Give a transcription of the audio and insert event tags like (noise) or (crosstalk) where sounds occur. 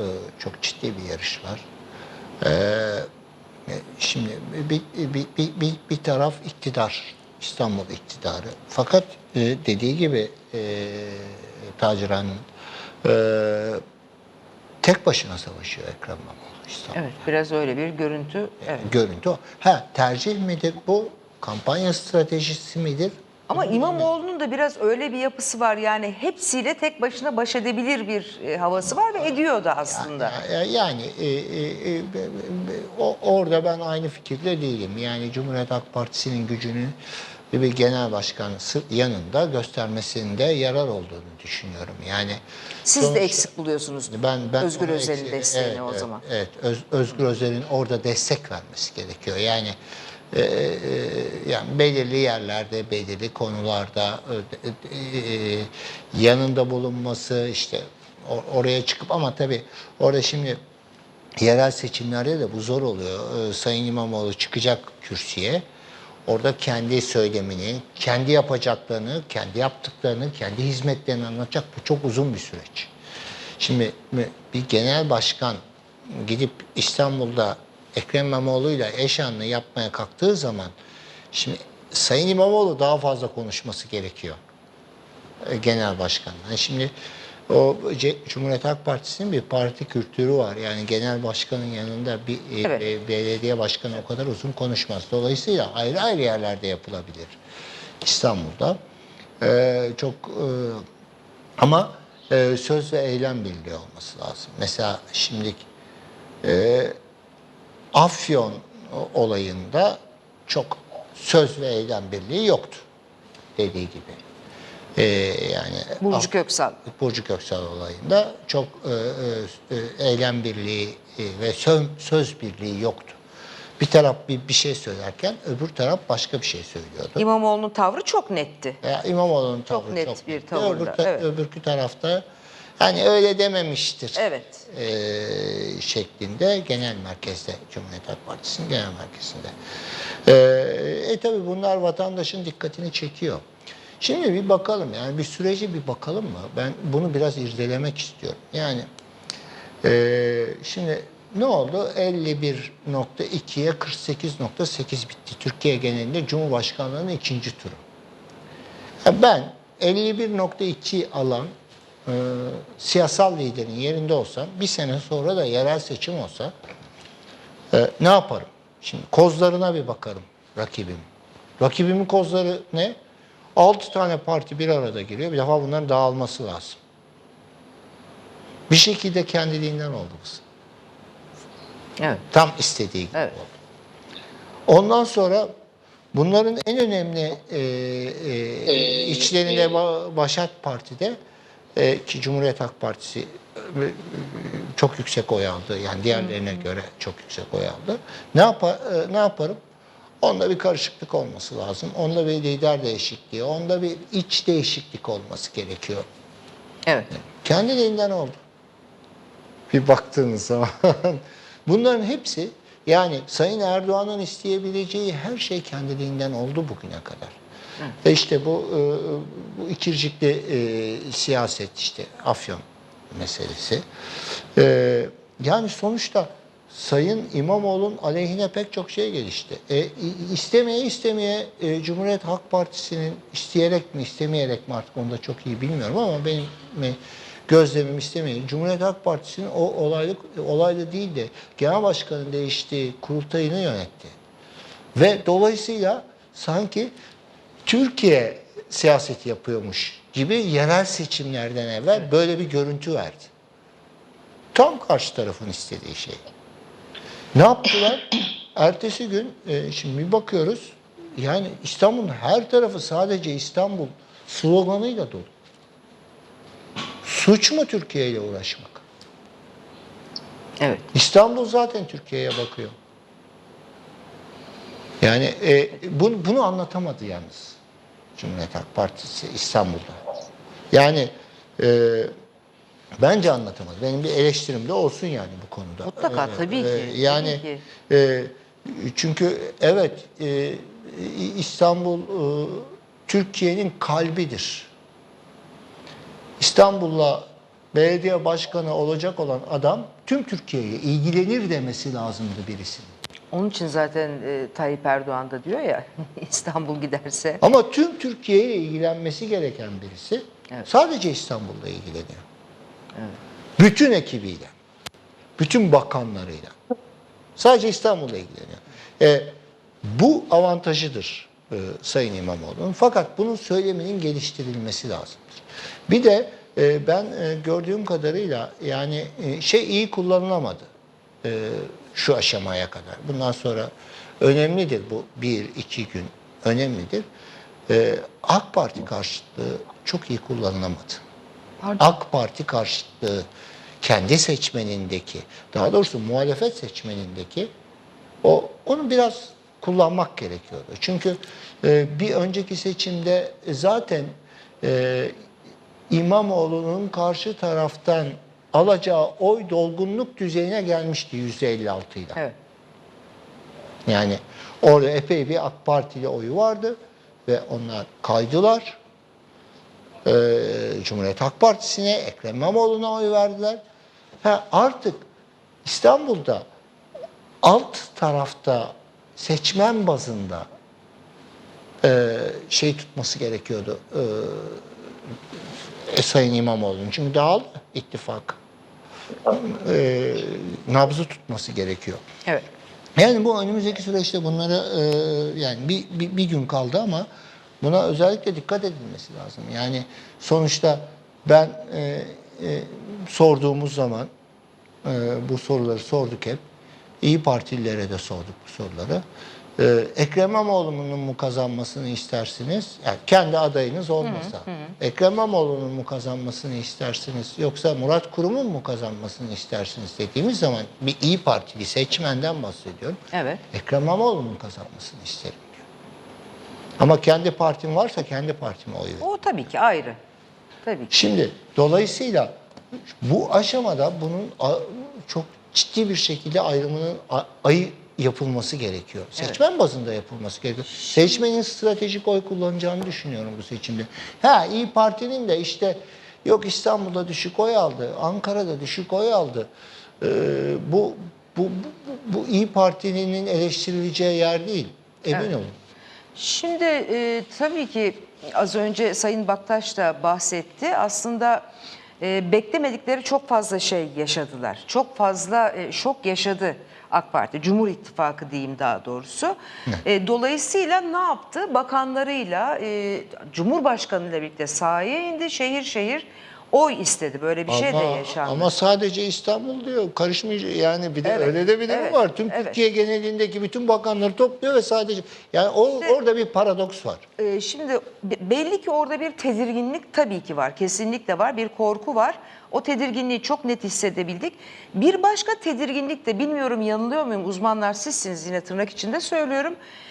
e, çok ciddi bir yarış var. E, e, şimdi bir, bir, bir, bir, bir taraf iktidar, İstanbul iktidarı. Fakat e, dediği gibi e, Hanım, e, tek başına savaşıyor Ekrem İmamoğlu İstanbul. Evet, biraz öyle bir görüntü. Evet. Görüntü o. Ha tercih midir bu? Kampanya stratejisi midir? Ama İmamoğlu'nun da biraz öyle bir yapısı var. Yani hepsiyle tek başına baş edebilir bir e, havası var ve ediyor da aslında. Ya- Yani e, e, e, o, orada ben aynı fikirde değilim. Yani Cumhuriyet Halk Partisi'nin gücünü bir genel başkan yanında göstermesinde yarar olduğunu düşünüyorum. Yani Siz sonuçta- de eksik buluyorsunuz ben, ben Özgür Özel'in desteğini evet, o evet, zaman. Evet, Öz- Özgür Özel'in orada destek vermesi gerekiyor. Yani e, e, yani belirli yerlerde, belirli konularda e, e, yanında bulunması işte oraya çıkıp ama tabii orada şimdi yerel seçimlerde de bu zor oluyor. Ee, Sayın İmamoğlu çıkacak kürsüye. Orada kendi söylemini, kendi yapacaklarını, kendi yaptıklarını, kendi hizmetlerini anlatacak. Bu çok uzun bir süreç. Şimdi bir genel başkan gidip İstanbul'da Ekrem İmamoğlu'yla eş anlı yapmaya kalktığı zaman şimdi Sayın İmamoğlu daha fazla konuşması gerekiyor e, genel başkan. Yani şimdi o Cumhuriyet Halk Partisi'nin bir parti kültürü var. Yani genel başkanın yanında bir e, Evet. e, belediye başkanı o kadar uzun konuşmaz. Dolayısıyla ayrı ayrı yerlerde yapılabilir. İstanbul'da. E, çok e, ama e, söz ve eylem birliği olması lazım. Mesela şimdi e, Afyon olayında çok söz ve eylem birliği yoktu dediği gibi. E, yani Burcu Köksal. Burcu Köksal olayında çok e, e, e, eylem birliği e, ve söz, söz birliği yoktu. Bir taraf bir, bir şey söylerken öbür taraf başka bir şey söylüyordu. İmamoğlu'nun tavrı çok netti. Ya İmamoğlu'nun Çok tavrı net çok bir netti. Öbür, evet. öbürkü tarafta hani öyle dememiştir Evet. e, şeklinde genel merkezde Cumhuriyet Halk Partisi'nin genel merkezinde. E, e tabi bunlar vatandaşın dikkatini çekiyor. Şimdi bir bakalım yani bir sürece bir bakalım mı? Ben bunu biraz irdelemek istiyorum. Yani e, şimdi ne oldu? 51.2'ye 48.8 bitti. Türkiye genelinde Cumhurbaşkanlığı'nın ikinci turu. Ben 51.2 alan e, siyasal liderin yerinde olsam bir sene sonra da yerel seçim olsa e, ne yaparım? Şimdi kozlarına bir bakarım rakibim. Rakibimin kozları ne? 6 tane parti bir arada giriyor. Bir defa bunların dağılması lazım. Bir şekilde kendiliğinden oldu bu. Evet. Tam istediği gibi Evet. oldu. Ondan sonra bunların en önemli e, e, içlerinde Ba- Başak Parti'de e, ki Cumhuriyet Halk Partisi e, e, çok yüksek oy aldı. Yani diğerlerine göre çok yüksek oy aldı. Ne yapar e, ne yaparım? Onda bir karışıklık olması lazım. Onda bir lider değişikliği, onda bir iç değişiklik olması gerekiyor. Evet. Kendiliğinden oldu. Bir baktığınız zaman. (laughs) Bunların hepsi yani Sayın Erdoğan'ın isteyebileceği her şey kendiliğinden oldu bugüne kadar. Ve işte bu, e, bu ikircikli e, siyaset işte Afyon meselesi. E, yani sonuçta Sayın İmamoğlu'nun aleyhine pek çok şey gelişti. E, istemeye istemeye e, Cumhuriyet Halk Partisi'nin isteyerek mi istemeyerek mi artık onu da çok iyi bilmiyorum ama benim mi gözlemim istemeyin. Cumhuriyet Halk Partisi'nin o olaylı, olaylı değil de genel başkanın değiştiği kurultayını yönetti. Ve dolayısıyla sanki Türkiye siyaseti yapıyormuş gibi yerel seçimlerden evvel böyle bir görüntü verdi. Tam karşı tarafın istediği şey. Ne yaptılar? (coughs) Ertesi gün e, şimdi bir bakıyoruz yani İstanbul'un her tarafı sadece İstanbul sloganıyla dolu. Suç mu Türkiye ile uğraşmak? Evet. İstanbul zaten Türkiye'ye bakıyor. Yani e, bunu, bunu anlatamadı yalnız Cumhuriyet Halk Partisi İstanbul'da. Yani e, bence anlatamadı. Benim bir eleştirim de olsun yani bu konuda. Mutlaka, E, tabii e, ki, yani tabii ki. e, çünkü evet e, İstanbul e, Türkiye'nin kalbidir. İstanbul'la belediye başkanı olacak olan adam tüm Türkiye'ye ilgilenir demesi lazımdı birisinin. Onun için zaten e, Tayyip Erdoğan da diyor ya (laughs) İstanbul giderse. Ama tüm Türkiye ile ilgilenmesi gereken birisi Evet. sadece İstanbul'la ilgileniyor. Bütün ekibiyle, bütün bakanlarıyla. Sadece İstanbul'la ilgileniyor. E, bu avantajıdır e, Sayın İmamoğlu'nun. Fakat bunun söyleminin geliştirilmesi lazımdır. Bir de e, ben e, gördüğüm kadarıyla yani e, şey iyi kullanılamadı e, şu aşamaya kadar. Bundan sonra önemlidir bu bir iki gün önemlidir. E, AK Parti karşıtlığı çok iyi kullanılamadı. Pardon. AK Parti karşıtlığı kendi seçmenindeki, daha doğrusu muhalefet seçmenindeki o onu biraz kullanmak gerekiyordu. Çünkü e, bir önceki seçimde zaten e, İmamoğlu'nun karşı taraftan alacağı oy dolgunluk düzeyine gelmişti %56 ile. Evet. Yani orada epey bir AK Partili oyu vardı ve onlar kaydılar. Ee, Cumhuriyet Halk Partisi'ne, Ekrem İmamoğlu'na oy verdiler. Ha, artık İstanbul'da alt tarafta seçmen bazında e, şey tutması gerekiyordu. E, Sayın İmamoğlu'nun. Çünkü dağıldı ittifak. E, nabzı tutması gerekiyor. Evet. Yani bu önümüzdeki süreçte bunlara e, yani bir, bir, bir gün kaldı ama buna özellikle dikkat edilmesi lazım. Yani sonuçta ben e, e, sorduğumuz zaman e, bu soruları sorduk hep. İyi Partililere de sorduk bu soruları. E, Ekrem İmamoğlu'nun mu kazanmasını istersiniz? Yani kendi adayınız olmasa. Ekrem İmamoğlu'nun mu kazanmasını istersiniz? Yoksa Murat Kurum'un mu kazanmasını istersiniz dediğimiz zaman bir İyi Partili seçmenden bahsediyorum. Evet. Ekrem İmamoğlu'nun kazanmasını isterim diyor. Ama kendi partim varsa kendi partime oy veririm. O tabii ki ayrı. Tabii ki. Şimdi dolayısıyla bu aşamada bunun a- çok ciddi bir şekilde ayrımının a- ayı yapılması gerekiyor. Seçmen bazında yapılması gerekiyor. Seçmenin stratejik oy kullanacağını düşünüyorum bu seçimde. Ha İyi Parti'nin de işte yok İstanbul'da düşük oy aldı, Ankara'da düşük oy aldı. Ee, bu, bu, bu, bu İyi Parti'nin eleştirileceği yer değil. Emin Evet. olun. Şimdi e, tabii ki az önce Sayın Baktaş da bahsetti. Aslında e, beklemedikleri çok fazla şey yaşadılar. Çok fazla e, şok yaşadı AK Parti, Cumhur İttifakı diyeyim daha doğrusu. E, dolayısıyla ne yaptı? Bakanlarıyla, e, Cumhurbaşkanıyla birlikte sahaya indi, şehir şehir oy istedi. Böyle bir şey de yaşandı. Ama sadece İstanbul diyor. Karışmayacak. Yani bir de Evet, öyle de bir durum evet, var. Tüm evet. Türkiye genelindeki bütün bakanları topluyor ve sadece yani o, orada bir paradoks var. Ee, Şimdi be- belli ki orada bir tedirginlik tabii ki var. Kesinlikle var. Bir korku var. O tedirginliği çok net hissedebildik. Bir başka tedirginlik de bilmiyorum yanılıyor muyum uzmanlar sizsiniz yine tırnak içinde söylüyorum.